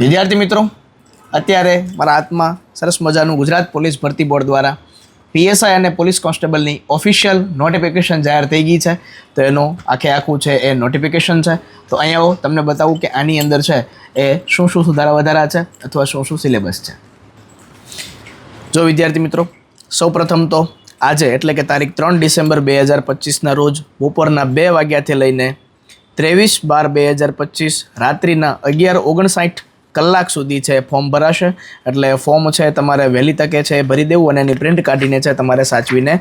વિદ્યાર્થી મિત્રો, અત્યારે મારા હાથમાં સરસ મજાનું ગુજરાત પોલીસ ભરતી બોર્ડ દ્વારા પીએસઆઈ અને પોલીસ કોન્સ્ટેબલની ઓફિશિયલ નોટિફિકેશન જાહેર થઈ ગઈ છે. તો એનું આખે આખું છે એ નોટિફિકેશન છે. તો અહીંયા તમને બતાવું કે આની અંદર છે એ શું શું સુધારા વધારા છે અથવા શું શું સિલેબસ છે. જો વિદ્યાર્થી મિત્રો, સૌપ્રથમ તો આજે એટલે કે તારીખ ત્રણ ડિસેમ્બર બે હજાર પચીસના રોજ બપોરના બે વાગ્યાથી લઈને ત્રેવીસ બાર બે હજાર પચીસ રાત્રિના અગિયાર ઓગણસાઠ કલાક સુધી છે ફોર્મ ભરાશે. એટલે ફોર્મ છે તમારે વહેલી તકે છે ભરી દેવું અને એની પ્રિન્ટ કાઢીને છે તમારે સાચવીને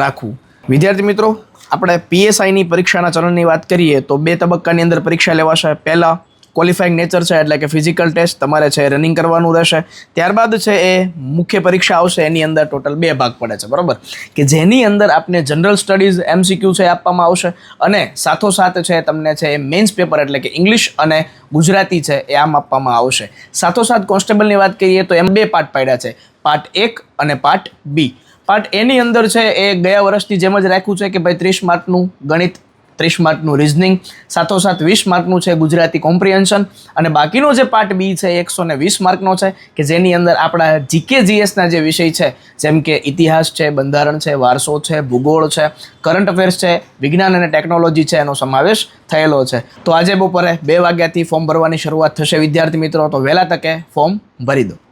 રાખવું. વિદ્યાર્થી મિત્રો, આપણે પીએસઆઈની પરીક્ષાના ચરણની વાત કરીએ તો બે તબક્કાની અંદર પરીક્ષા લેવાશે. પહેલાં ક્વોલિફાઈંગ નેચર છે, એટલે કે ફિઝિકલ ટેસ્ટ તમારે છે રનિંગ કરવાનું રહેશે. ત્યારબાદ છે એ મુખ્ય પરીક્ષા આવશે, એની અંદર ટોટલ બે ભાગ પડે છે, બરાબર? કે જેની અંદર આપને જનરલ સ્ટડીઝ એમસીક્યુ છે આપવામાં આવશે અને સાથોસાથ છે તમને છે એ મેન્સ પેપર એટલે કે ઇંગ્લિશ અને ગુજરાતી છે એ આમ આપવામાં આવશે. સાથોસાથ કોન્સ્ટેબલની વાત કરીએ તો એમ બે પાર્ટ પાડ્યા છે પાર્ટ એક અને પાર્ટ બી પાર્ટ એની અંદર છે એ ગયા વર્ષની જેમ જ રાખ્યું છે કે ભાઈ ત્રીસ માર્કનું ગણિત ત્રીસ માર્કનું રિઝનિંગ સાથોસાથ વીસ માર્કનું છે ગુજરાતી કોમ્પ્રિહેન્શન અને બાકીનો જે પાર્ટ બી છે એકસો ને વીસ માર્કનો છે કે જેની અંદર આપણા જીકે જીએસના જે વિષય છે, જેમ કે ઇતિહાસ છે, બંધારણ છે, વારસો છે, ભૂગોળ છે કરંટ અફેર્સ છે, વિજ્ઞાન અને ટેકનોલોજી છે એનો સમાવેશ થયેલો છે. તો આજે બપોરે બે વાગ્યાથી ફોર્મ ભરવાની શરૂઆત થશે વિદ્યાર્થી મિત્રો, તો વહેલા તકે ફોર્મ ભરી દો.